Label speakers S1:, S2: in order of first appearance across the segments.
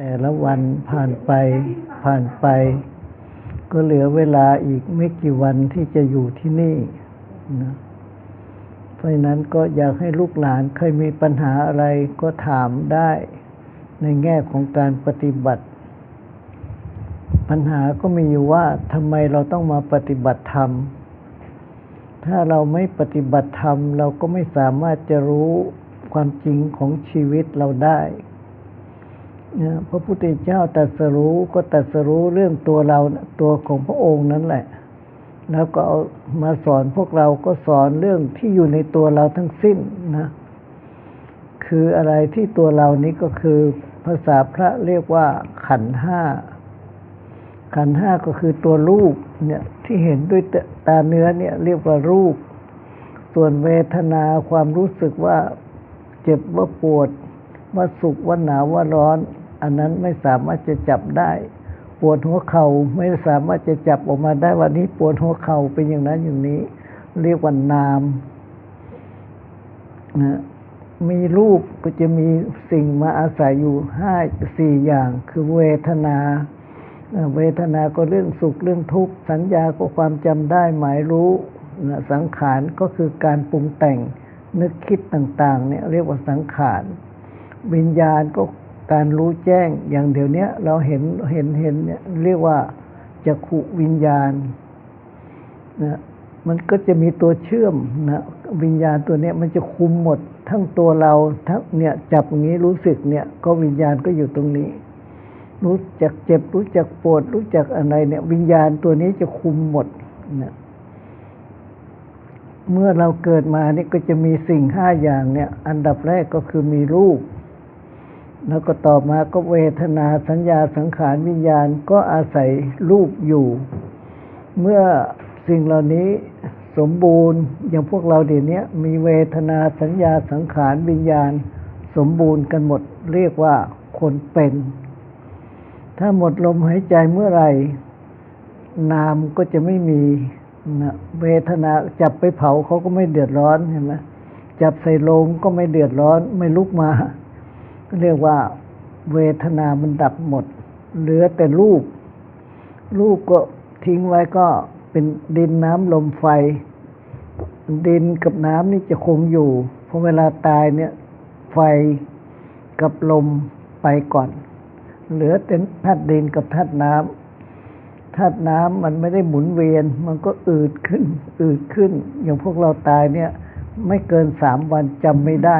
S1: แต่ละวันผ่านไปผ่านไป ก็เหลือเวลาอีกไม่กี่วันที่จะอยู่ที่นี่นะเพราะนั้นก็อยากให้ลูกหลานเคยมีปัญหาอะไรก็ถามได้ในแง่ของการปฏิบัติ ปัญหาก็มีอยู่ว่าทำไมเราต้องมาปฏิบัติธรรม ถ้าเราไม่ปฏิบัติธรรม เราก็ไม่สามารถจะรู้ความจริงของชีวิตเราได้ พระพุทธเจ้าตรัสรู้ก็ตรัสรู้เรื่องตัวเราตัวของพระองค์นั่นแหละ แล้วก็เอามาสอนพวกเราก็สอนเรื่องที่อยู่ในตัวเราทั้งสิ้นนะ คืออะไรที่ตัวเรานี้ก็คือภาษาพระเรียกว่าขันห้า ขันห้าก็คือตัวรูปเนี่ยที่เห็นด้วยตาเนื้อเนี่ยเรียกว่ารูป ส่วนเวทนาความรู้สึกว่าเจ็บว่าปวดว่าสุขว่าหนาวว่าร้อน อันนั้นไม่สามารถจะจับได้ ปวดหัวเข่าไม่สามารถจะจับออกมาได้วันนี้ปวดหัวเข่าเป็นอย่างนั้นอย่างนี้ เรียกว่านามนะมีรูปก็จะมีสิ่งมาอาศัยอยู่ห้าสี่อย่าง คือเวทนาเอ่อเวทนาก็เรื่องสุขเรื่องทุกข์ สัญญาก็ความจำได้หมายรู้นะสังขารก็คือการปรุงแต่งนึกคิดต่าง ๆ เนี่ยเรียกว่าสังขาร วิญญาณก็ การรู้แจ้งอย่างเดี๋ยวนี้เราเห็นเห็นเห็นเนี่ยเรียกว่าจักขุวิญญาณนะมันก็จะมีตัวเชื่อมนะวิญญาณตัวเนี้ยมันจะคุมหมด ทั้งตัวเราทั้งเนี่ยจับอย่างนี้รู้สึกเนี่ยก็วิญญาณก็อยู่ตรงนี้ รู้จักเจ็บรู้จักปวดรู้จักอะไรเนี่ย วิญญาณตัวนี้จะคุมหมดนี่ยเมื่อเราเกิดมานี่ก็จะมีสิ่งห้าอย่างเนี่ย อันดับแรกก็คือมีรูป แล้วก็ต่อมาก็เวทนาสัญญาสังขารวิญญาณก็อาศัยรูปอยู่ เมื่อสิ่งเหล่านี้สมบูรณ์อย่างพวกเราเดี๋ยวนี้มีเวทนาสัญญาสังขารวิญญาณ สมบูรณ์กันหมดเรียกว่าคนเป็น ถ้าหมดลมหายใจเมื่อไหร่นามก็จะไม่มีนะเวทนาจับไปเผาเขาก็ไม่เดือดร้อนเห็นไหมจับใส่โลงก็ไม่เดือดร้อนไม่ลุกมา เรียกว่าเวทนามันดับหมด เหลือแต่รูป รูปก็ทิ้งไว้ก็เป็นดินน้ำลมไฟ ดินกับน้ำนี่จะคงอยู่เพราะเวลาตายเนี่ย ไฟกับลมไปก่อน เหลือแต่ธาตุดินกับธาตุน้ำธาตุน้ำมันไม่ได้หมุนเวียน มันก็อืดขึ้น อืดขึ้น อย่างพวกเราตายเนี่ย ไม่เกินสามวันจำไม่ได้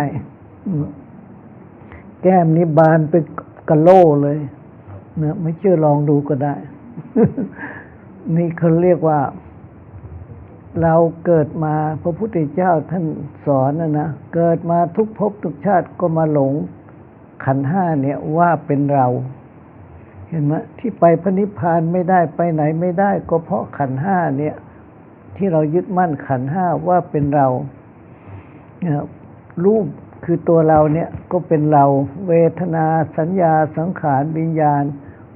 S1: แก้มนี่บานเป็นกะโลเลยนะไม่เชื่อลองดูก็ได้ นี่เขาเรียกว่า เราเกิดมาพระพุทธเจ้าท่านสอนนะนะ เกิดมาทุกภพทุกชาติก็มาหลงขันห้าเนี่ยว่าเป็นเรา เห็นไหมที่ไปพระนิพพานไม่ได้ไปไหนไม่ได้ ก็เพราะขันห้าเนี่ย ที่เรายึดมั่นขันห้าว่าเป็นเราเนี่ยรูป คือตัวเราเนี่ยก็เป็นเราเวทนาสัญญาสังขารวิญญาณ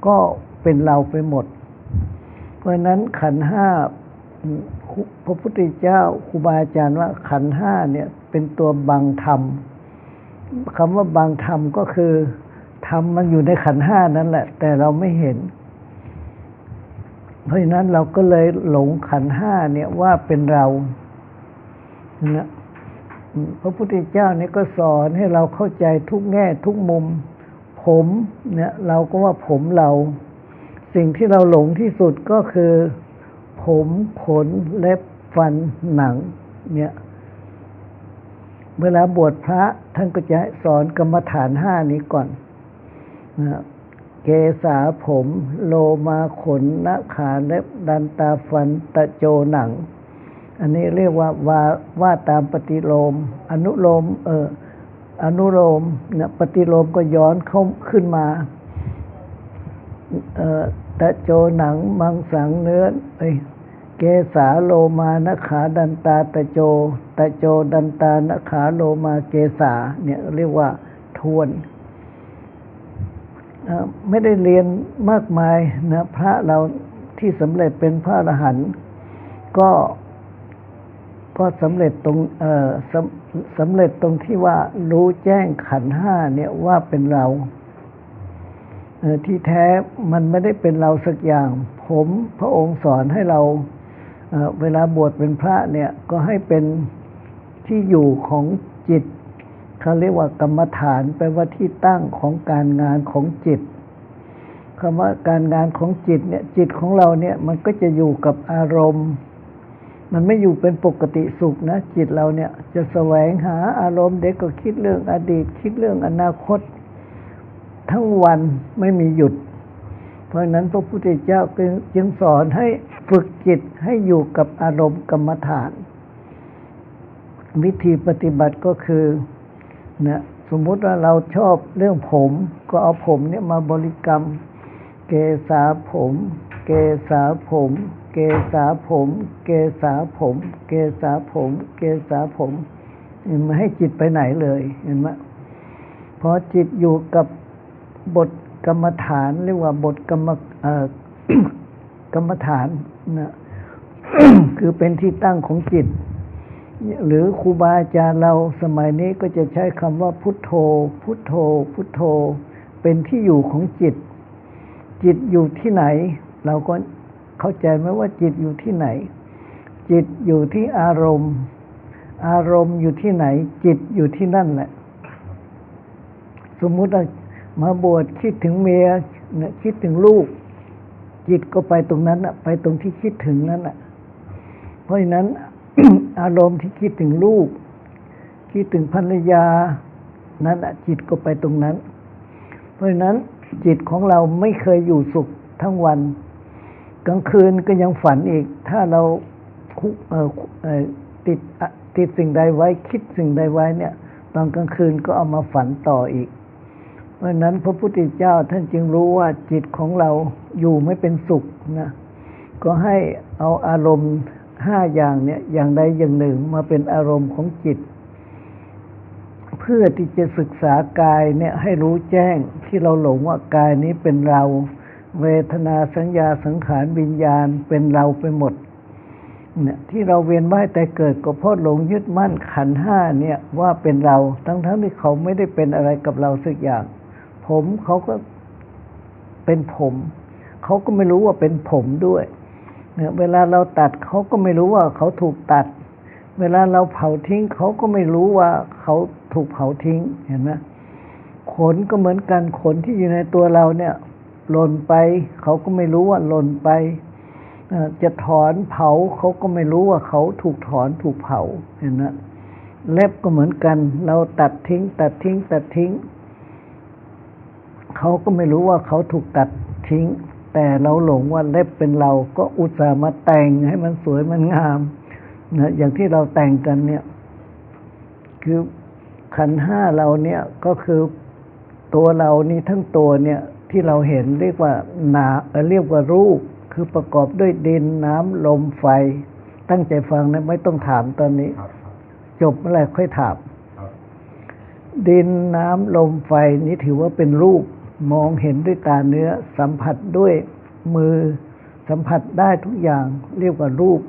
S1: ก็เป็นเราไปหมด เพราะนั้นขันห้าพระพุทธเจ้าครูบาอาจารย์ว่าขันห้าเนี่ยเป็นตัวบังธรรมคำว่าบังธรรมก็คือธรรมมันอยู่ในขันห้านั่นแหละ แต่เราไม่เห็น เพราะฉะนั้นเราก็เลยหลงขันห้าเนี่ยว่าเป็นเรานะ พระพุทธเจ้าเนี่ยก็สอนให้เราเข้าใจทุกแง่ทุกมุม ผมเนี่ยเราก็ว่าผมเรา สิ่งที่เราหลงที่สุดก็คือ ผมขนเล็บฟันหนังเนี่ยเวลาบวชพระท่านก็จะสอนกรรมฐานห้านี้ก่อนนะเกษาผม โลมาขนนาขาเล็บดันตาฟันตะโจหนัง อันนี้เรียกว่าว่าว่าตามปฏิโลม อนุโลมเอออนุโลมนะปฏิโลมก็ย้อนเข้าขึ้นมาเออตะโจหนังมังสังเนื้อเอ้ยเกสาโลมานขาดันตาตะโจตะโจดันตานขาโลมาเกสาเนี่ยเรียกว่าทวนไม่ได้เรียนมากมายนะพระเราที่สำเร็จเป็นพระอรหันต์ก็ ก็สำเร็จตรงเออสำสำเร็จตรงที่ว่ารู้แจ้งขันห้าเนี่ยว่าเป็นเราเออที่แท้มันไม่ได้เป็นเราสักอย่าง ผมพระองค์สอนให้เราเเวลาบวชเป็นพระเนี่ยก็ให้เป็นที่อยู่ของจิตเขาเรียกว่ากรรมฐานแปลว่าที่ตั้งของการงานของจิตคำว่าการงานของจิตเนี่ยจิตของเราเนี่ยมันก็จะอยู่กับอารมณ์ มันไม่อยู่เป็นปกติสุขนะ จิตเราเนี่ยจะแสวงหาอารมณ์เด็กก็คิดเรื่องอดีต คิดเรื่องอนาคต ทั้งวันไม่มีหยุด เพราะนั้นพระพุทธเจ้าจึงสอนให้ฝึกจิตให้อยู่กับอารมณ์กรรมฐาน วิธีปฏิบัติก็คือนะสมมุติว่าเราชอบเรื่องผม ก็เอาผมเนี่ยมาบริกรรม เกษาผม เกษาผม เกษาผม เกษาผม เกษาผม เกษาผมไม่ให้จิตไปไหนเลยเห็นไหมพอจิตอยู่กับบทกรรมฐานเรียกว่าบทกรรมกรรมฐานนะคือเป็นที่ตั้งของจิต หรือครูบาอาจารย์เราสมัยนี้ก็จะใช้คำว่าพุทโธ พุทโธ พุทโธ เป็นที่อยู่ของจิต จิตอยู่ที่ไหน เราก็ เข้าใจไหมว่าจิตอยู่ที่ไหน จิตอยู่ที่อารมณ์ อารมณ์อยู่ที่ไหน จิตอยู่ที่นั่นแหละ สมมุติมาบวชคิดถึงเมียคิดถึงลูก จิตก็ไปตรงนั้นน่ะไปตรงที่คิดถึงนั้นน่ะเพราะฉะนั้น อารมณ์ที่คิดถึงลูก คิดถึงภรรยา นั้นน่ะจิตก็ไปตรงนั้น เพราะฉะนั้นจิตของเราไม่เคยอยู่สุขทั้งวัน กลางคืนก็ยังฝันอีก ถ้าเราติดติดสิ่งใดไว้คิดสิ่งใดไว้เนี่ย ตอนกลางคืนก็เอามาฝันต่ออีก เพราะฉะนั้นพระพุทธเจ้าท่านจึงรู้ว่าจิตของเราอยู่ไม่เป็นสุขนะก็ให้เอาอารมณ์ห้าอย่างเนี่ยอย่างใดอย่างหนึ่งมาเป็นอารมณ์ของจิต เพื่อที่จะศึกษากายเนี่ยให้รู้แจ้งที่เราหลงว่ากายนี้เป็นเรา เวทนาสัญญาสังขารวิญญาณเป็นเราไปหมดเนี่ยที่เราเวียนว่ายแต่เกิดก็เพราะหลงยึดมั่นขันห้าเนี่ยว่าเป็นเราทั้งทั้งๆที่เขาไม่ได้เป็นอะไรกับเราสักอย่าง ผมเขาก็เป็นผม เขาก็ไม่รู้ว่าเป็นผมด้วยเนี่ยเวลาเราตัดเขาก็ไม่รู้ว่าเขาถูกตัด เวลาเราเผาทิ้งเขาก็ไม่รู้ว่าเขาถูกเผาทิ้งเห็นไหมขนก็เหมือนกันขนที่อยู่ในตัวเราเนี่ย หล่นไป เขาก็ไม่รู้ว่าหล่นไปจะถอนเผาเขาก็ไม่รู้ว่าเขาถูกถอนถูกเผาเห็นไหมเล็บก็เหมือนกัน เราตัดทิ้ง ตัดทิ้ง ตัดทิ้ง เขาก็ไม่รู้ว่าเขาถูกตัดทิ้ง แต่เราหลงว่าเล็บเป็นเราก็อุตส่าห์มาแต่งให้มันสวยมันงามนะอย่างที่เราแต่งกันเนี่ย คือขันห้าเราเนี่ยก็คือตัวเรานี่ทั้งตัวเนี่ย ที่เราเห็นเรียกว่านาเอ่อเรียกว่ารูป คือประกอบด้วยดินน้ำลมไฟ ตั้งใจฟังนะไม่ต้องถามตอนนี้
S2: ครับ
S1: จบเมื่อไหรค่อยถาม
S2: ครับ
S1: ดินน้ำลมไฟนี้ถือว่าเป็นรูปมองเห็นด้วยตาเนื้อ สัมผัสด้วยมือ สัมผัสได้ทุกอย่างเรียกว่ารูป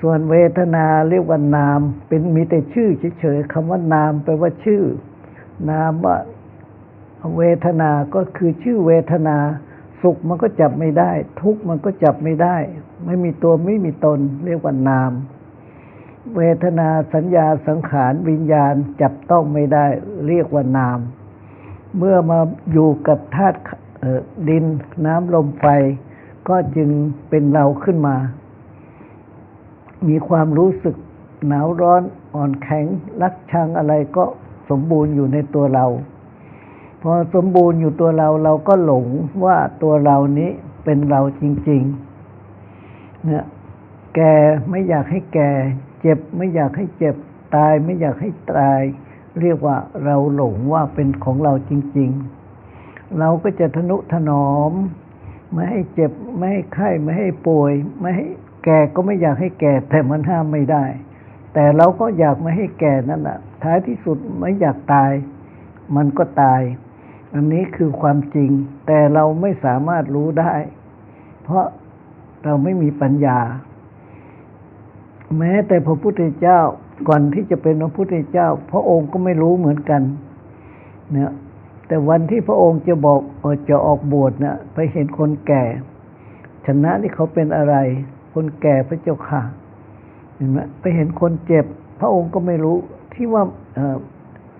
S1: ส่วนเวทนาเรียกว่านาม เป็นมีแต่ชื่อเฉยๆคำว่านามแปลว่าชื่อ นามว่า เวทนาก็คือชื่อเวทนา สุขมันก็จับไม่ได้ ทุกข์มันก็จับไม่ได้ ไม่มีตัวไม่มีตน เรียกว่านาม เวทนาสัญญาสังขารวิญญาณจับต้องไม่ได้ เรียกว่านาม เมื่อมาอยู่กับธาตุดินน้ำลมไฟ ก็จึงเป็นเราขึ้นมา มีความรู้สึกหนาวร้อนอ่อนแข็งรักชังอะไรก็สมบูรณ์อยู่ในตัวเรา พอสมบูรณ์อยู่ตัวเราเราก็หลงว่าตัวเรานี้เป็นเราจริงๆเนี่ยแก่ไม่อยากให้แก่ เจ็บไม่อยากให้เจ็บ ตายไม่อยากให้ตาย เรียกว่าเราหลงว่าเป็นของเราจริง ๆ เราก็จะทนุถนอม ไม่ให้เจ็บไม่ให้ไข้ไม่ให้ป่วย ไม่ให้แก่ก็ไม่อยากให้แก่แต่มันห้ามไม่ได้ แต่เราก็อยากไม่ให้แก่นั่นแหละท้ายที่สุดไม่อยากตาย มันก็ตาย อันนี้คือความจริง แต่เราไม่สามารถรู้ได้ เพราะเราไม่มีปัญญา แม้แต่พระพุทธเจ้าก่อนที่จะเป็นพระพุทธเจ้า พระองค์ก็ไม่รู้เหมือนกันเนี่ยแต่วันที่พระองค์จะบอกออจะออกบวชนะไปเห็นคนแก่ ชนะนี่เขาเป็นอะไร คนแก่พระเจ้าค่ะเห็นไหมไปเห็นคนเจ็บ พระองค์ก็ไม่รู้ที่ว่าเ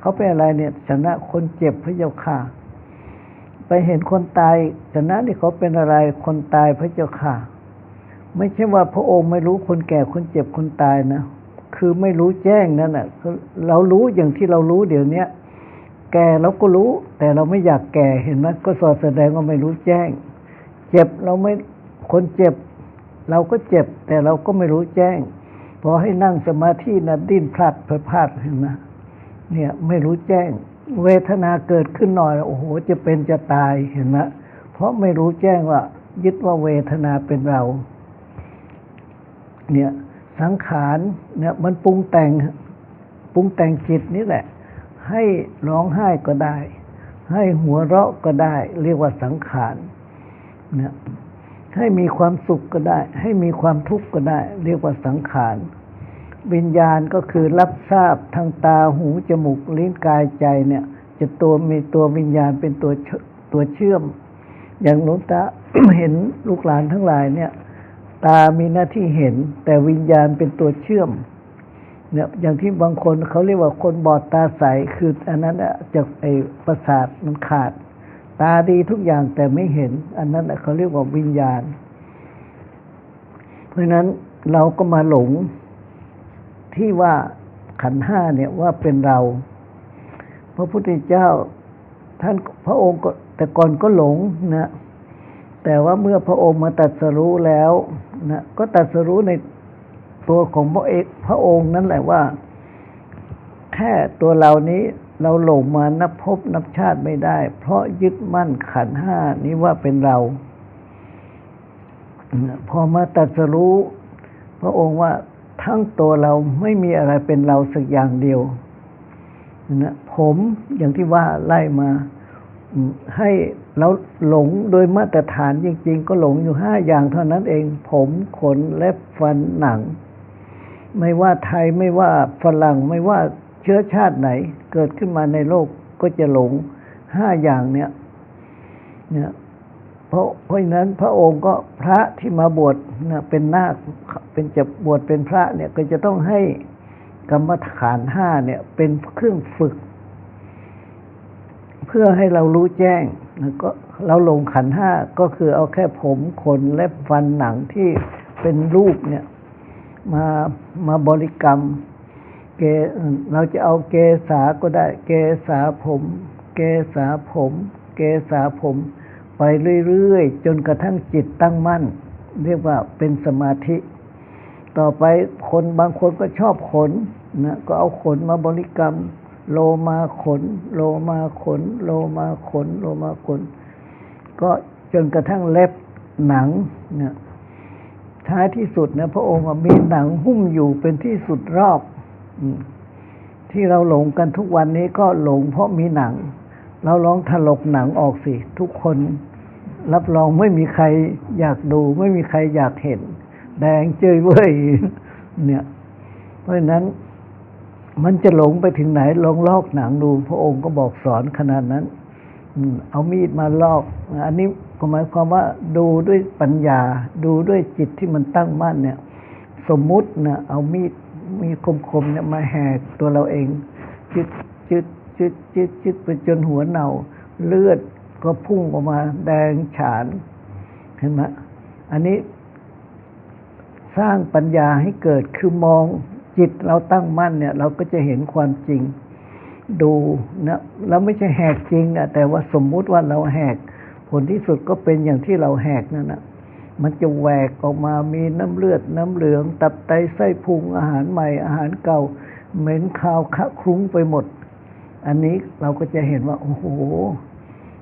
S1: เขาเป็นอะไรเนี่ย ชนะคนเจ็บพระเจ้าค่ะ เห็นคนตายชนะนี่เขาเป็นอะไรคนตายพระเจ้าค่ะ ไม่ใช่ว่าพระองค์ไม่รู้คนแก่คนเจ็บคนตายนะ คือไม่รู้แจ้งนั่นแหะเรารู้อย่างที่เรารู้เดี๋ยวเนี้ยแก่เราก็รู้ แต่เราไม่อยากแก่เห็นไหมก็สอดแสดงว่าไม่รู้แจ้ง เจ็บเราไม่คนเจ็บ เราก็เจ็บ แต่เราก็ไม่รู้แจ้งพอให้นั่งสมาธินะดิ้นพลัดเพลพลาดเห็นไหมเนี่ยไม่รู้แจ้ง เวทนาเกิดขึ้นหน่อยโอ้โห จะเป็นจะตายเห็นไหมเพราะไม่รู้แจ้งว่า ยึดว่าเวทนาเป็นเรา เนี่ยสังขารเนี่ยมันปรุงแต่งปรุงแต่งจิตนี่แหละ ให้ร้องไห้ก็ได้ ให้หัวเราะก็ได้ เรียกว่าสังขารเนี่ยให้มีความสุขก็ได้ ให้มีความทุกข์ก็ได้ เรียกว่าสังขาร วิญญาณก็คือรับทราบทางตาหูจมูกลิ้นกายใจเนี่ย จะตัวมีตัววิญญาณเป็นตัวตัวเชื่อม อย่างหลวงตาเห็นลูกหลานทั้งหลายเนี่ย ตามีหน้าที่เห็น แต่วิญญาณเป็นตัวเชื่อมเนี่ยอย่างที่บางคนเขาเรียกว่าคนบอดตาใสคืออันนั้นอะจากไอ้ประสาทมันขาด ตาดีทุกอย่างแต่ไม่เห็น อันนั้นอะเขาเรียกว่าวิญญาณ เพราะนั้นเราก็มาหลง ที่ว่าขันห้าเนี่ยว่าเป็นเรา พระพุทธเจ้าท่านพระองค์แต่ก่อนก็หลงนะแต่ว่าเมื่อพระองค์มาตรัสรู้แล้วนะก็ตรัสรู้ในตัวของพระเอกพระองค์นั่นแหละว่า แค่ตัวเรานี้เราหลงมานับพบนับชาติไม่ได้ เพราะยึดมั่นขันห้านี้ว่าเป็นเรา พอมาตรัสรู้ พระองค์ว่า ทั้งตัวเราไม่มีอะไรเป็นเราสักอย่างเดียวนะผมอย่างที่ว่าไล่มา ให้เราหลงโดยมาตรฐานจริง ๆ ก็หลงอยู่ห้าอย่างเท่านั้นเอง ผมขนเล็บฟันหนัง ไม่ว่าไทยไม่ว่าฝรั่งไม่ว่าเชื้อชาติไหน เกิดขึ้นมาในโลกก็จะหลงห้าอย่างเนี่ยเนี่ย ราะเพราะฉะนั้นพระองค์ก็พระที่มาบวชนะเป็นนาคเป็นจะบวชเป็นพระเนี่ยก็จะต้องให้กรรมฐานห้าเนี่ยเป็นเครื่องฝึก เพื่อให้เรารู้แจ้งแล้วก็เราลงขันห้าก็คือเอาแค่ผมขนเล็บฟันหนังที่เป็นรูปเนี่ยมามาบริกรรมเกเราจะเอาเกษาก็ได้ เกษาผม เกษาผม เกษาผม ไปเรื่อยๆ จนกระทั่งจิตตั้งมั่น เรียกว่าเป็นสมาธิ ต่อไปคนบางคนก็ชอบขนนะก็เอาขนมาบริกรรม โลมาขน โลมาขน โลมาขน โลมาขน ก็จนกระทั่งเล็บหนังเนี่ยท้ายที่สุดนะพระองค์มีหนังหุ้มอยู่เป็นที่สุดรอบที่เราหลงกันทุกวันนี้ก็หลงเพราะมีหนัง เราลองถลกหนังออกสิ ทุกคนรับรองไม่มีใครอยากดู ไม่มีใครอยากเห็น แดงเจยเว้ยเนี่ย เพราะฉะนั้น มันจะหลงไปถึงไหนลองลอกหนังดู พระองค์ก็บอกสอนขนาดนั้นเอามีดมาลอก อันนี้ก็หมายความว่าดูด้วยปัญญา ดูด้วยจิตที่มันตั้งมั่นเนี่ย สมมุตินะเอามีดมีคมๆเนี่ยมาแหกตัวเราเอง จึดจึด จึดจึดจึดไปจนหัวเน่า เลือดก็พุ่งออกมา แดงฉาน เห็นไหมอันนี้สร้างปัญญาให้เกิดคือมองจิตเราตั้งมั่นเนี่ย เราก็จะเห็นความจริง ดูนะเราไม่ใช่แหกจริงนะแต่ว่าสมมุติว่าเราแหก ผลที่สุดก็เป็นอย่างที่เราแหกนั่นนะมันจะแหวกออกมามีน้ำเลือดน้ำเหลือง ตับไตไส้พุงอาหารใหม่อาหารเก่า เหม็นคาวคะคลุ้งไปหมด อันนี้เราก็จะเห็นว่า โอ้โห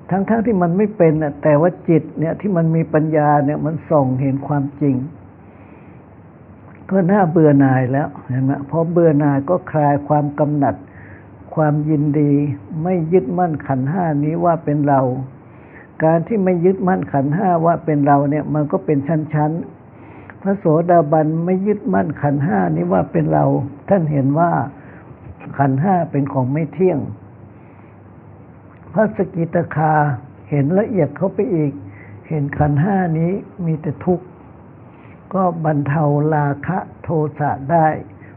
S1: ทั้งๆทที่มันไม่เป็นนะแต่ว่าจิตเนี่ยที่มันมีปัญญาเนี่ยมันส่องเห็นความจริง ก็น่าเบื่อหน่ายแล้วเห็นไหมพอเบื่อหน่ายก็คลายความกำหนัด ความยินดี ไม่ยึดมั่นขันห้านี้ว่าเป็นเรา การที่ไม่ยึดมั่นขันห้าว่าเป็นเราเนี่ยมันก็เป็นชั้นๆพระโสดาบันไม่ยึดมั่นขันห้านี้ว่าเป็นเรา ท่านเห็นว่า ขันห้าเป็นของไม่เที่ยง พระสกิตาคาเห็นละเอียดเข้าไปอีก เห็นขันห้านี้มีแต่ทุกข์ ก็บรรเทาราคะโทสะได้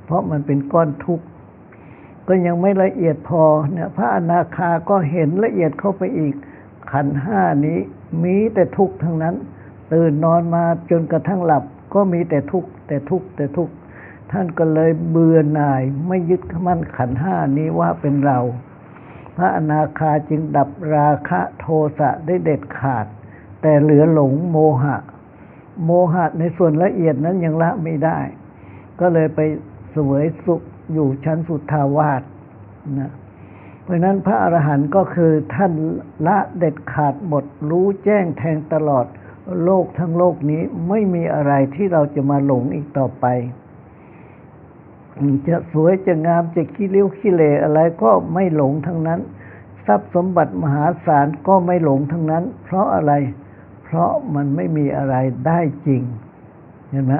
S1: เพราะมันเป็นก้อนทุกข์ ก็ยังไม่ละเอียดพอเนี่ยพระอนาคาก็เห็นละเอียดเข้าไปอีก ขันห้านี้มีแต่ทุกข์ทั้งนั้น ตื่นนอนมาจนกระทั่งหลับก็มีแต่ทุกข์แต่ทุกข์แต่ทุกข์ ท่านก็เลยเบื่อหน่ายไม่ยึดมั่นขันห้านี้ว่าเป็นเรา พระอนาคาจึงดับราคะโทสะได้เด็ดขาด แต่เหลือหลงโมหะ โมหะในส่วนละเอียดนั้นยังละไม่ได้ ก็เลยไปเสวยสุขอยู่ชั้นสุทธาวาสนะเพราะนั้นพระอรหันต์ก็คือท่านละเด็ดขาดหมดรู้แจ้งแทงตลอดโลกทั้งโลกนี้ไม่มีอะไรที่เราจะมาหลงอีกต่อไป จะสวยจะงามจะขี้ริ้วขี้เลอะไรก็ไม่หลงทั้งนั้น ทรัพย์สมบัติมหาศาลก็ไม่หลงทั้งนั้น เพราะอะไร เพราะมันไม่มีอะไรได้จริง เห็นไหม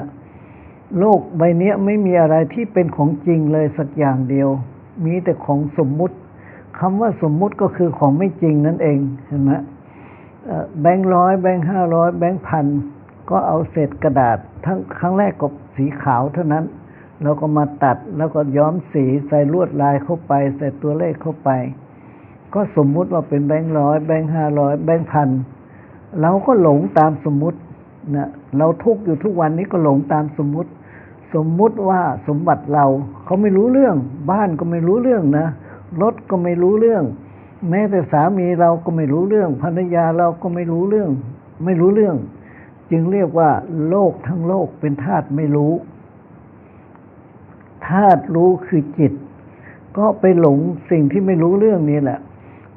S1: โลกใบนี้ไม่มีอะไรที่เป็นของจริงเลยสักอย่างเดียว มีแต่ของสมมุติคำว่าสมมุติก็คือของไม่จริงนั่นเองเห็นไหมแบงค์ร้อยแบงค์ห้าร้อยแบงค์พันก็เอาเศษกระดาษทั้งครั้งแรกก็สีขาวเท่านั้น แล้วก็มาตัดแล้วก็ย้อมสีใส่ลวดลายเข้าไป ใส่ตัวเลขเข้าไป ก็สมมุติว่าเป็นแบงค์ร้อยแบงค์ห้าร้อยแบงค์พันเราก็หลงตามสมมุตินะเราทุกอยู่ทุกวันนี้ก็หลงตามสมมุติ สมมุติว่าสมบัติเราเขาไม่รู้เรื่อง บ้านก็ไม่รู้เรื่องนะรถก็ไม่รู้เรื่อง แม้แต่สามีเราก็ไม่รู้เรื่องภรรยาเราก็ไม่รู้เรื่อง ไม่รู้เรื่อง จึงเรียกว่า โลกทั้งโลกเป็นธาตุไม่รู้ ธาตุรู้คือจิต ก็ไปหลงสิ่งที่ไม่รู้เรื่องนี้แหละ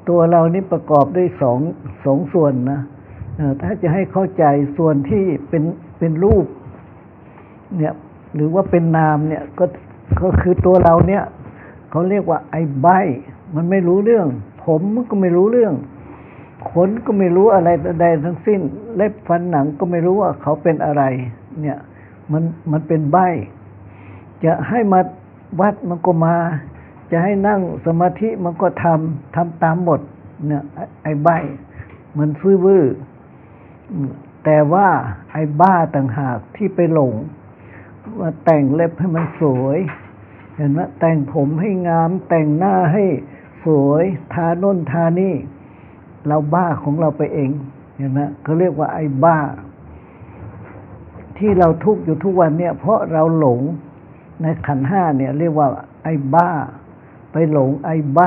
S1: ตัวเรานี่ประกอบด้วยสองสองส่วนนะถ้าจะให้เข้าใจส่วนที่เป็นเป็นรูปเนี่ยหรือว่าเป็นนามเนี่ยก็ก็คือตัวเราเนี่ยเขาเรียกว่าไอ้ใบมันไม่รู้เรื่อง ผมมันก็ไม่รู้เรื่องขนก็ไม่รู้อะไรใดทั้งสิ้น เล็บฟันหนังก็ไม่รู้ว่าเขาเป็นอะไร เนี่ย มันมันเป็นใบ จะให้มาวัดมันก็มา จะให้นั่งสมาธิมันก็ทำทำตามหมดเนี่ยไอ้ใบมันฟื้อวื้อแต่ว่าไอ้บ้าต่างหากที่ไปหลง ว่าแต่งเล็บให้มันสวย เห็นไหมแต่งผมให้งาม แต่งหน้าให้สวยทาโน่นทานี่ เราบ้าของเราไปเองเห็นไหมเขาเรียกว่าไอ้บ้า ที่เราทุกข์อยู่ทุกวันเนี่ย เพราะเราหลง ในขันธ์ห้าเนี่ยเรียกว่าไอ้บ้า ไปหลงไอ้ใบ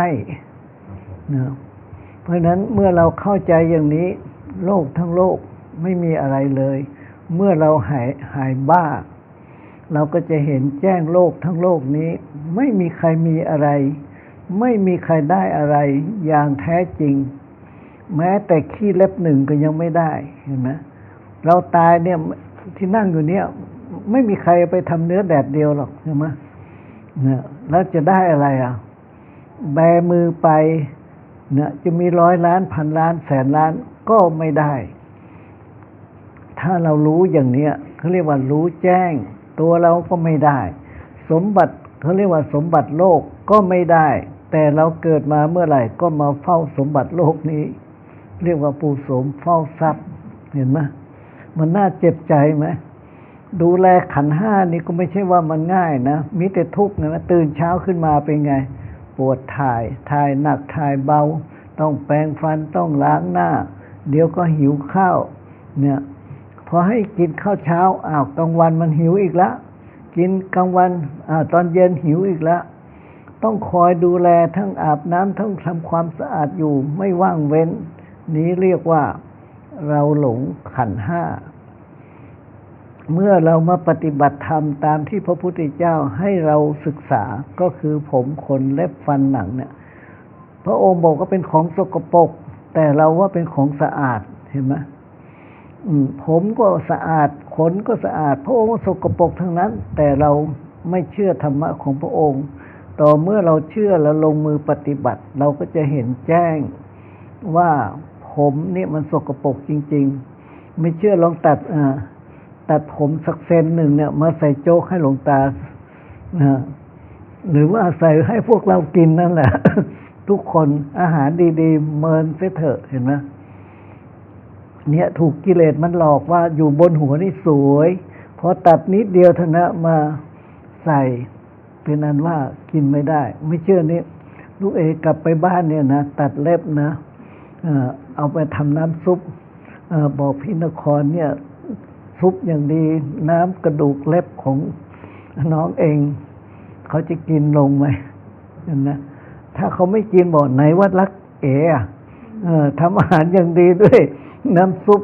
S1: นะเพราะฉะนั้นเมื่อเราเข้าใจอย่างนี้ โลกทั้งโลกไม่มีอะไรเลย เมื่อเราหายหายบ้า เราก็จะเห็นแจ้งโลกทั้งโลกนี้ ไม่มีใครมีอะไร ไม่มีใครได้อะไร อย่างแท้จริง แม้แต่ขี้เล็บหนึ่งก็ยังไม่ได้เห็นไหมเราตายเนี่ยที่นั่งอยู่เนี่ย ไม่มีใครไปทำเนื้อแดดเดียวหรอกใช่ไหมเนี่ยแล้วจะได้อะไรอะ แบมือไปเนี่ยจะมีร้อยล้านพันล้านแสนล้านก็ไม่ได้ ถ้าเรารู้อย่างเนี้ยเขาเรียกว่ารู้แจ้ง ตัวเราก็ไม่ได้ สมบัติเขาเรียกว่าสมบัติโลกก็ไม่ได้ แต่เราเกิดมาเมื่อไหร่ก็มาเฝ้าสมบัติโลกนี้ เรียกว่าปูสมเฝ้าทรัพย์ เห็นไหมมันน่าเจ็บใจไหม ดูแลขันห้านี่ก็ไม่ใช่ว่ามันง่ายนะมีแต่ทุกข์นะตื่นเช้าขึ้นมาเป็นไง ปวดถ่าย ถ่ายหนักถ่ายเบา ต้องแปรงฟันต้องล้างหน้า เดี๋ยวก็หิวข้าวเนี่ยพอให้กินข้าวเช้าอ้าวกลางวันมันหิวอีกแล้วกินกลางวันอ้าวตอนเย็นหิวอีกแล้วต้องคอยดูแลทั้งอาบน้ำทั้งทำความสะอาดอยู่ไม่ว่างเว้น นี้เรียกว่าเราหลงขันห้า เมื่อเรามาปฏิบัติธรรมตามที่พระพุทธเจ้าให้เราศึกษาก็คือผมขนเล็บฟันหนังเนี่ย พระองค์บอกว่าเป็นของสกปรกแต่เราว่าเป็นของสะอาดเห็นไหมผมก็สะอาดขนก็สะอาด พระองค์สกปรกทั้งนั้น แต่เราไม่เชื่อธรรมะของพระองค์ ต่อเมื่อเราเชื่อแล้วลงมือปฏิบัติ เราก็จะเห็นแจ้งว่าผมนี่มันสกปรกจริง ๆ ไม่เชื่อลองตัดอ่า ตัดผมสักเซนหนึ่งเนี่ย มาใส่โจ๊กให้หลวงตาหรือว่าใส่ให้พวกเรากินนั่นแหละ ทุกคนอาหารดีๆ เมินเสเถอะเห็นไหมเนี่ยถูกกิเลสมันหลอกว่าอยู่บนหัวนี่สวยพอตัดนิดเดียวเท่านั้นมาใส่เป็นอันว่ากินไม่ได้ ไม่เชื่อนี่ลูกเอกลับไปบ้านเนี่ยนะตัดเล็บนะเอาไปทำน้ำซุปอบอกพี่นครเนี่ย ซุปอย่างดี น้ำกระดูกเล็บของน้องเอง เขาจะกินลงไหมเห็นะถ้าเขาไม่กินบอกไหนว่ารักเอ๋อะเออทำอาหารอย่างดีด้วย น้ำซุป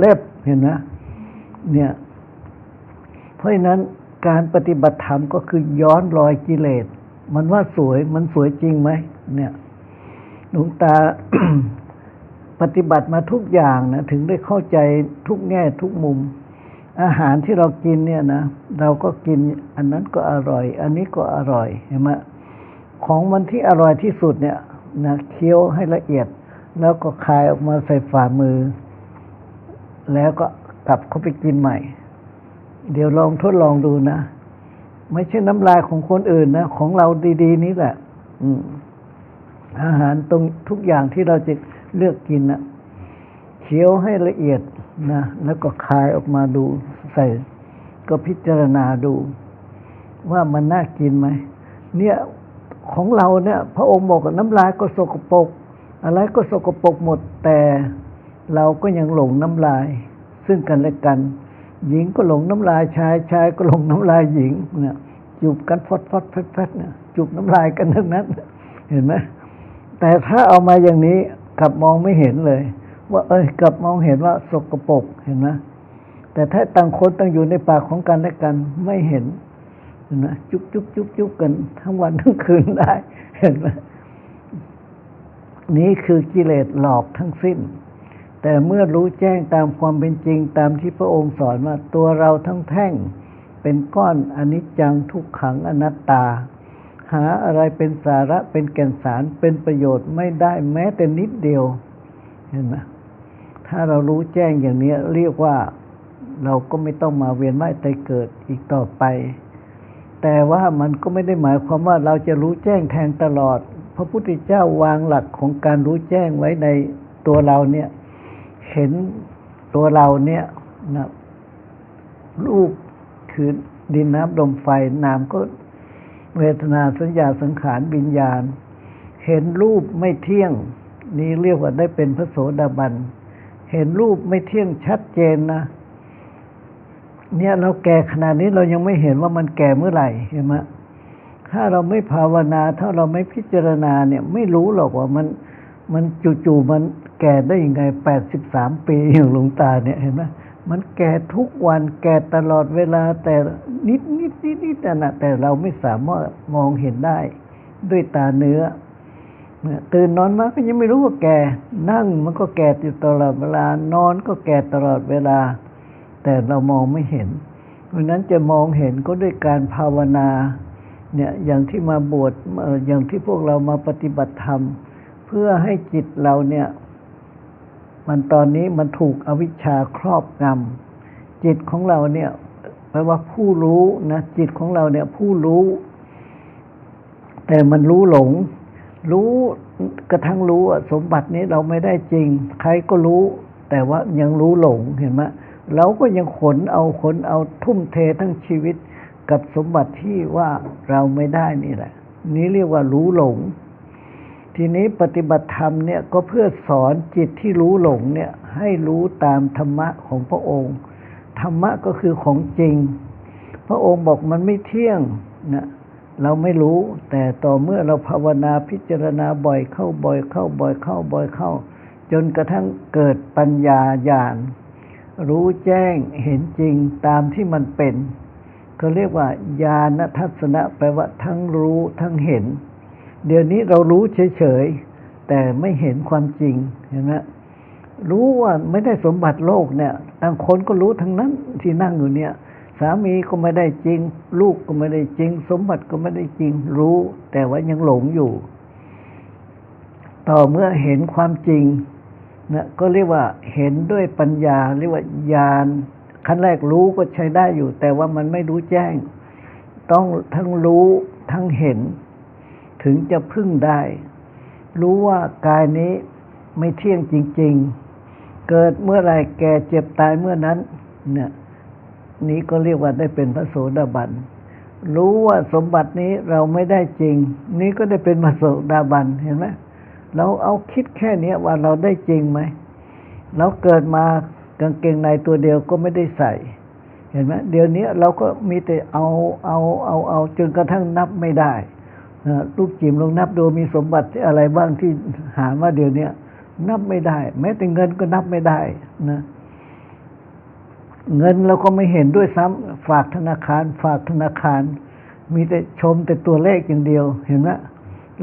S1: เล็บเห็นนะเนี่ย เพราะฉะนั้นการปฏิบัติธรรมก็คือย้อนรอยกิเลส มันว่าสวยมันสวยจริงไหมเนี่ยหลวงตาปฏิบัติมาทุกอย่างนะถึงได้เข้าใจทุกแง่ทุกมุม อาหารที่เรากินเนี่ยนะเราก็กินอันนั้นก็อร่อย อันนี้ก็อร่อยเห็นไหมของมันที่อร่อยที่สุดเนี่ยนะเคี้ยวให้ละเอียด แล้วก็คายออกมาใส่ฝ่ามือ แล้วก็กลับเข้าไปกินใหม่ เดี๋ยวลองทดลองดูนะ ไม่ใช่น้ำลายของคนอื่นนะ ของเราดี ๆ นี้แหละ อืมอาหารตรงทุกอย่างที่เราจะเลือกกินนะเคี้ยวให้ละเอียด นะแล้วก็คายออกมาดูใส่ ก็พิจารณาดู ว่ามันน่ากินไหมเนี่ยของเราเนี่ย พระองค์บอกน้ำลายก็สกปรกอะไรก็สกปรกหมดแต่เราก็ยังหลงน้ำลาย ซึ่งกันและกัน หญิงก็หลงน้ำลายชายชายก็หลงน้ำลายหญิงเนี่ยจูบกันฟอดฟอดแฟดแฟดเนี่ยจูบน้ำลายกันทั้งนั้น เห็นไหมแต่ถ้าเอามาอย่างนี้กลับมองไม่เห็นเลย ว่า เอ้ยกลับมองเห็นว่าสกปรกเห็นไหมแต่ถ้าต่างคนต่างอยู่ในปากของกันและกันไม่เห็นเห็นไหมจุ๊บจุ๊บจุ๊บจุ๊บกัน ทั้งวันทั้งคืนได้ เห็นไหมนี่คือกิเลสหลอกทั้งสิ้น แต่เมื่อรู้แจ้งตามความเป็นจริงตามที่พระองค์สอนว่าตัวเราทั้งแท่งเป็นก้อนอนิจจังทุกขังอนัตตา หาอะไรเป็นสาระเป็นแก่นสารเป็นประโยชน์ไม่ได้แม้แต่นิดเดียว เห็นไหม ถ้าเรารู้แจ้งอย่างนี้เรียกว่าเราก็ไม่ต้องมาเวียนว่ายตายเกิดอีกต่อไป แต่ว่ามันก็ไม่ได้หมายความว่าเราจะรู้แจ้งแทงตลอด พระพุทธเจ้าวางหลักของการรู้แจ้งไว้ในตัวเราเนี่ย เห็นตัวเราเนี่ยนะรูปคือดินน้ำลมไฟนามก็เวทนาสัญญาสังขารวิญญาณ เห็นรูปไม่เที่ยง นี่เรียกว่าได้เป็นพระโสดาบัน เห็นรูปไม่เที่ยงชัดเจนนะ เนี่ยเราแก่ขนาดนี้เรายังไม่เห็นว่ามันแก่เมื่อไหร่เห็นไหมถ้าเราไม่ภาวนา ถ้าเราไม่พิจารณาเนี่ย ไม่รู้หรอกว่ามันมันจู่ๆมันแก่ได้ยังไงแปดสิบสามปีอย่างหลวงตาเนี่ยเห็นไหมมันแก่ทุกวันแก่ตลอดเวลาแต่นิดนิดนิดนิดแต่นะแต่เราไม่สามารถมองเห็นได้ด้วยตาเนื้อ ตื่นนอนมาก็ยังไม่รู้ว่าแก่ นั่งมันก็แก่อยู่ตลอดเวลานอนก็แก่ตลอดเวลา แต่เรามองไม่เห็น เพราะนั้นจะมองเห็นก็ด้วยการภาวนาเนี่ยอย่างที่มาบวชเอ่ออย่างที่พวกเรามาปฏิบัติธรรม เพื่อให้จิตเราเนี่ยมันตอนนี้มันถูกอวิชชาครอบงำจิตของเราเนี่ยแปลว่าผู้รู้นะจิตของเราเนี่ยผู้รู้ แต่มันรู้หลง รู้กระทั่งรู้สมบัตินี้เราไม่ได้จริง ใครก็รู้ แต่ว่ายังรู้หลงเห็นไหมเราก็ยังขนเอาขนเอาทุ่มเททั้งชีวิตกับสมบัติที่ว่าเราไม่ได้นี่แหละ นี้เรียกว่ารู้หลง ทีนี้ปฏิบัติธรรมเนี่ยก็เพื่อสอนจิตที่รู้หลงเนี่ยให้รู้ตามธรรมะของพระองค์ ธรรมะก็คือของจริง พระองค์บอกมันไม่เที่ยงนะ เราไม่รู้ แต่ต่อเมื่อเราภาวนาพิจารณาบ่อยเข้าบ่อยเข้าบ่อยเข้าบ่อยเข้า จนกระทั่งเกิดปัญญาญาณรู้แจ้งเห็นจริงตามที่มันเป็นเขาเรียกว่าญาณทัศนะแปลว่าทั้งรู้ทั้งเห็น เดี๋ยวนี้เรารู้เฉยๆ แต่ไม่เห็นความจริงเห็นไหมรู้ว่าไม่ได้สมบัติโลกเนี่ยต่างคนก็รู้ทั้งนั้นที่นั่งอยู่เนี่ย สามีก็ไม่ได้จริง ลูกก็ไม่ได้จริง สมบัติก็ไม่ได้จริง รู้ แต่ว่ายังหลงอยู่ ต่อเมื่อเห็นความจริงนะก็เรียกว่าเห็นด้วยปัญญา เรียกว่าญาณขั้นแรกรู้ก็ใช้ได้อยู่ แต่ว่ามันไม่รู้แจ้ง ต้องทั้งรู้ทั้งเห็น ถึงจะพึ่งได้ รู้ว่ากายนี้ไม่เที่ยงจริง ๆ เกิดเมื่อไรแก่เจ็บตายเมื่อนั้นเนี่ย นี้ก็เรียกว่าได้เป็นพระโสดาบัน รู้ว่าสมบัตินี้เราไม่ได้จริง นี้ก็ได้เป็นพระโสดาบันเห็นไหมเราเอาคิดแค่เนี้ยว่าเราได้จริงไหมเราเกิดมากางเกงในตัวเดียวก็ไม่ได้ใส่ เห็นไหมเดี๋ยวนี้เราก็มีแต่เอาเอาเอาเอาจนกระทั่งนับไม่ได้ลูกจิมลองนับดูมีสมบัติอะไรบ้างที่หามาเดี๋ยวนี้นับไม่ได้ แม้แต่เงินก็นับไม่ได้นะ เงินเราก็ไม่เห็นด้วยซ้ำฝากธนาคาร ฝากธนาคาร มีแต่ชมแต่ตัวเลขอย่างเดียว เห็นไหม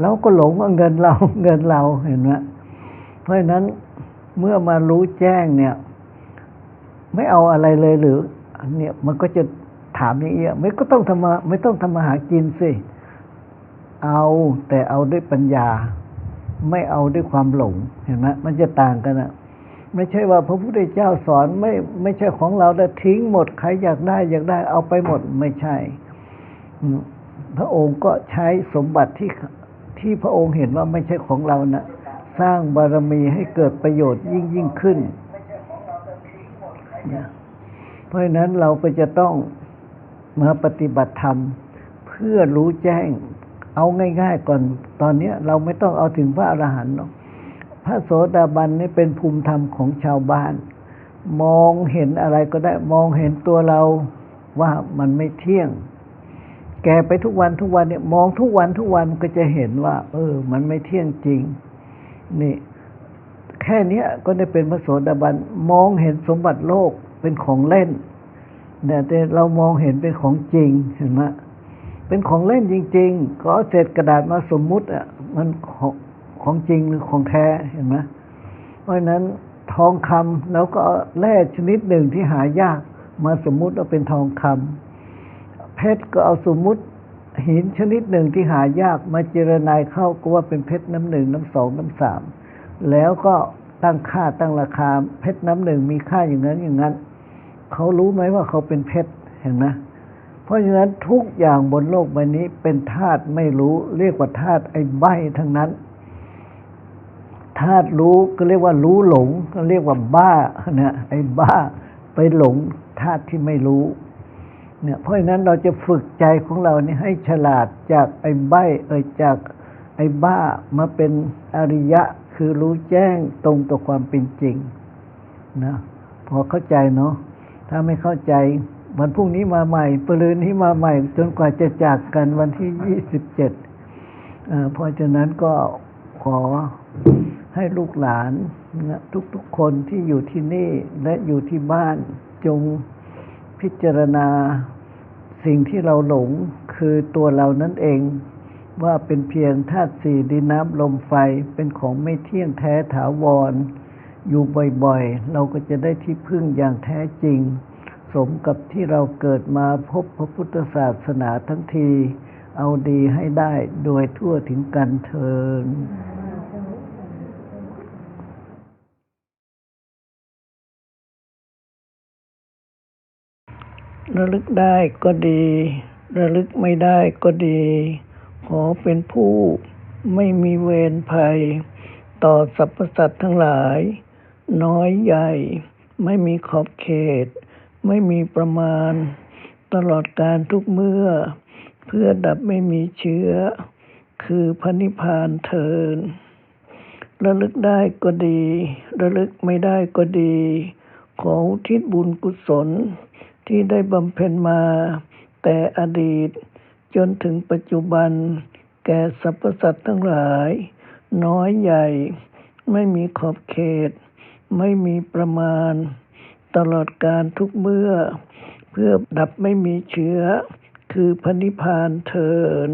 S1: เราก็หลงว่าเงินเราเงินเราเห็นไหมเพราะฉะนั้นเมื่อมารู้แจ้งเนี่ย ไม่เอาอะไรเลยหรือ เนี่ยมันก็จะถามอย่างเงี้ยไม่ก็ต้องทำมาไม่ต้องทำมาหากินสิเอาแต่เอาด้วยปัญญา ไม่เอาด้วยความหลงเห็นไหมมันจะต่างกันอะ ไม่ใช่ว่าพระพุทธเจ้าสอนไม่ไม่ใช่ของเราแล้วทิ้งหมดใครอยากได้อยากได้เอาไปหมดไม่ใช่พระองค์ก็ใช้สมบัติที่ที่พระองค์เห็นว่าไม่ใช่ของเรานะสร้างบารมีให้เกิดประโยชน์ยิ่งยิ่งขึ้น เพราะฉะนั้นเราก็จะต้องมาปฏิบัติธรรม เพื่อรู้แจ้ง เอาง่าย ๆ ก่อนตอนนี้เราไม่ต้องเอาถึงพระอรหันต์หรอก พระโสดาบันนี่เป็นภูมิธรรมของชาวบ้าน มองเห็นอะไรก็ได้มองเห็นตัวเราว่ามันไม่เที่ยง แกไปทุกวันทุกวันเนี่ยมองทุกวันทุกวันก็จะเห็นว่า เออ มันไม่เที่ยงจริง นี่ แค่นี้ก็ได้เป็นพระโสดาบันมองเห็นสมบัติโลกเป็นของเล่นแต่เรามองเห็นเป็นของจริงเห็นไหมเป็นของเล่นจริง ๆ ก็เอาเศษกระดาษมาสมมุติอะมัน ของจริงหรือของแท้เห็นไหมเพราะฉะนั้นทองคำแล้วก็เอาแร่ชนิดหนึ่งที่หายากมาสมมุติว่าเป็นทองคำเพชรก็เอาสมมุติหินชนิดหนึ่งที่หายากมาเจรนายเข้าก็ว่าเป็นเพชรน้ำหนึ่งน้ำสองน้ำสามแล้วก็ตั้งค่าตั้งราคา เพชรน้ำหนึ่งมีค่าอย่างนั้นอย่างนั้นเขารู้ไหมว่าเขาเป็นเพชรเห็นไหมเพราะฉะนั้นทุกอย่างบนโลกใบนี้เป็นธาตุไม่รู้เรียกว่าธาตุไอ้ใบทั้งนั้น ธาตุรู้ก็เรียกว่ารู้หลง ก็เรียกว่าบ้าเนี่ยไอ้บ้าไปหลงธาตุที่ไม่รู้เนี่ยเพราะฉะนั้นเราจะฝึกใจของเราเนี่ยให้ฉลาดจากไอ้ใบเอ่ยจากไอ้บ้ามาเป็นอริยะคือรู้แจ้งตรงต่อความเป็นจริงนะพอเข้าใจเนาะถ้าไม่เข้าใจวันพรุ่งนี้มาใหม่ปรืนนี้มาใหม่ จนกว่าจะจากกันวันที่ยี่สิบเจ็ดเพราะฉะนั้นก็ขอ ให้ลูกหลานนะทุกๆคนที่อยู่ที่นี่และอยู่ที่บ้านจงพิจารณาสิ่งที่เราหลงคือตัวเรานั่นเอง ว่าเป็นเพียงธาตุสี่ดินน้ำลมไฟเป็นของไม่เที่ยงแท้ถาวร อยู่บ่อยๆ เราก็จะได้ที่พึ่งอย่างแท้จริง สมกับที่เราเกิดมาพบพระพุทธศาสนาทั้งที เอาดีให้ได้โดยทั่วถึงกันเทิน ระลึกได้ก็ดี ระลึกไม่ได้ก็ดี ขอเป็นผู้ไม่มีเวรภัย ต่อสรรพสัตว์ทั้งหลาย น้อยใหญ่ ไม่มีขอบเขต ไม่มีประมาณ ตลอดการทุกเมื่อ เพื่อดับไม่มีเชื้อ คือพระนิพพานเทินระลึกได้ก็ดี ระลึกไม่ได้ก็ดี ขออุทิศบุญกุศล ที่ได้บำเพ็ญมา แต่อดีตจนถึงปัจจุบัน แก่สรรพสัตว์ทั้งหลาย น้อยใหญ่ ไม่มีขอบเขต ไม่มีประมาณ ตลอดการทุกเมื่อ เพื่อดับไม่มีเชื้อ คือพระนิพพานเทิน